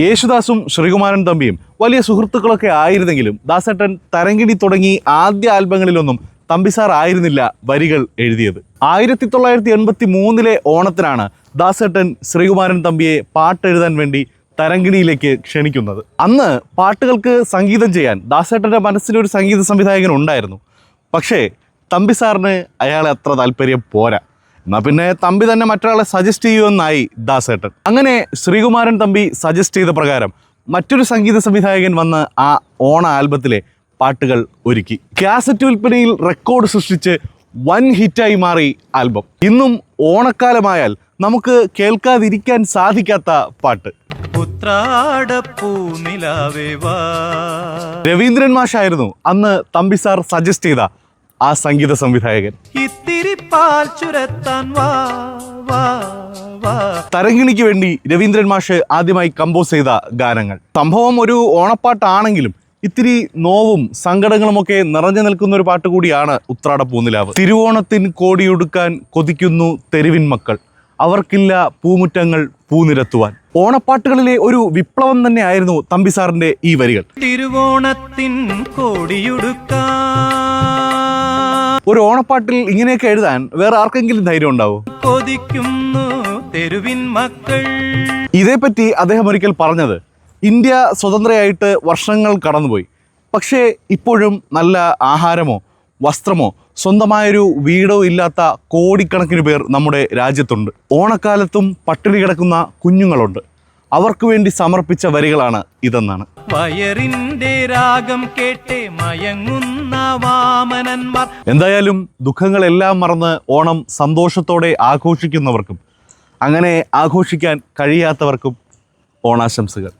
യേശുദാസും ശ്രീകുമാരൻ തമ്പിയും വലിയ സുഹൃത്തുക്കളൊക്കെ ആയിരുന്നെങ്കിലും ദാസേട്ടൻ തരങ്കിണി തുടങ്ങി ആദ്യ ആൽബങ്ങളിലൊന്നും തമ്പി സാർ ആയിരുന്നില്ല വരികൾ എഴുതിയത്. ആയിരത്തി തൊള്ളായിരത്തി എൺപത്തി മൂന്നിലെ ഓണത്തിനാണ് ദാസേട്ടൻ ശ്രീകുമാരൻ തമ്പിയെ പാട്ടെഴുതാൻ വേണ്ടി തരങ്കിണിയിലേക്ക് ക്ഷണിക്കുന്നത്. അന്ന് പാട്ടുകൾക്ക് സംഗീതം ചെയ്യാൻ ദാസേട്ടന്റെ മനസ്സിലൊരു സംഗീത സംവിധായകൻ ഉണ്ടായിരുന്നു. പക്ഷേ തമ്പി സാറിന് അയാളെ അത്ര താല്പര്യം പോരാ. എന്നാ പിന്നെ തമ്പി തന്നെ മറ്റൊരാളെ സജസ്റ്റ് ചെയ്യുമെന്നായി ദാസേട്ടൻ. അങ്ങനെ ശ്രീകുമാരൻ തമ്പി സജസ്റ്റ് ചെയ്ത പ്രകാരം മറ്റൊരു സംഗീത സംവിധായകൻ വന്ന് ആ ഓണ ആൽബത്തിലെ പാട്ടുകൾ ഒരുക്കി. കാസറ്റ് വിൽപ്പനയിൽ റെക്കോർഡ് സൃഷ്ടിച്ച് വൻ ഹിറ്റായി മാറി ആൽബം. ഇന്നും ഓണക്കാലമായാൽ നമുക്ക് കേൾക്കാതിരിക്കാൻ സാധിക്കാത്ത പാട്ട്. രവീന്ദ്രൻ മാഷായിരുന്നു അന്ന് തമ്പി സാർ സജസ്റ്റ് ചെയ്ത ആ സംഗീത സംവിധായകൻ. തരങ്കിണിക്ക് വേണ്ടി രവീന്ദ്രൻ മാഷ് ആദ്യമായി കമ്പോസ് ചെയ്ത ഗാനങ്ങൾ. സംഭവം ഒരു ഓണപ്പാട്ടാണെങ്കിലും ഇത്തിരി നോവും സങ്കടങ്ങളും ഒക്കെ നിറഞ്ഞു നിൽക്കുന്ന ഒരു പാട്ട് കൂടിയാണ് ഉത്രാട പൂനിലാവ്. തിരുവോണത്തിൻ കോടിയൊടുക്കാൻ കൊതിക്കുന്നു തെരുവിൻ മക്കൾ. അവർക്കില്ല പൂമുറ്റങ്ങൾ പൂനിരത്തുവാൻ. ഓണപ്പാട്ടുകളിലെ ഒരു വിപ്ലവം തന്നെയായിരുന്നു തമ്പി സാറിന്റെ ഈ വരികൾ. തിരുവോണത്തിൻ കോടിയുടുക്കാൻ ഒരു ഓണപ്പാട്ടിൽ ഇങ്ങനെയൊക്കെ എഴുതാൻ വേറെ ആർക്കെങ്കിലും ധൈര്യം ഉണ്ടാവും? കൊതിക്കുന്നു തെരുവിൻ മക്കൾ. ഇതേപ്പറ്റി അദ്ദേഹം ഒരിക്കൽ പറഞ്ഞത് ഇന്ത്യ സ്വതന്ത്രയായിട്ട് വർഷങ്ങൾ കടന്നുപോയി. പക്ഷേ ഇപ്പോഴും നല്ല ആഹാരമോ വസ്ത്രമോ സ്വന്തമായൊരു വീടോ ഇല്ലാത്ത കോടിക്കണക്കിന് പേർ നമ്മുടെ രാജ്യത്തുണ്ട്. ഓണക്കാലത്തും പട്ടിണി കിടക്കുന്ന കുഞ്ഞുങ്ങളുണ്ട്. അവർക്ക് വേണ്ടി സമർപ്പിച്ച വരികളാണ് ഇതെന്നാണ്. വയറിന്റെ രാഗം കേട്ടേ മയങ്ങുന്ന വാമനന്മാർ. എന്തായാലും ദുഃഖങ്ങളെല്ലാം മറന്ന് ഓണം സന്തോഷത്തോടെ ആഘോഷിക്കുന്നവർക്കും അങ്ങനെ ആഘോഷിക്കാൻ കഴിയാത്തവർക്കും ഓണാശംസകൾ.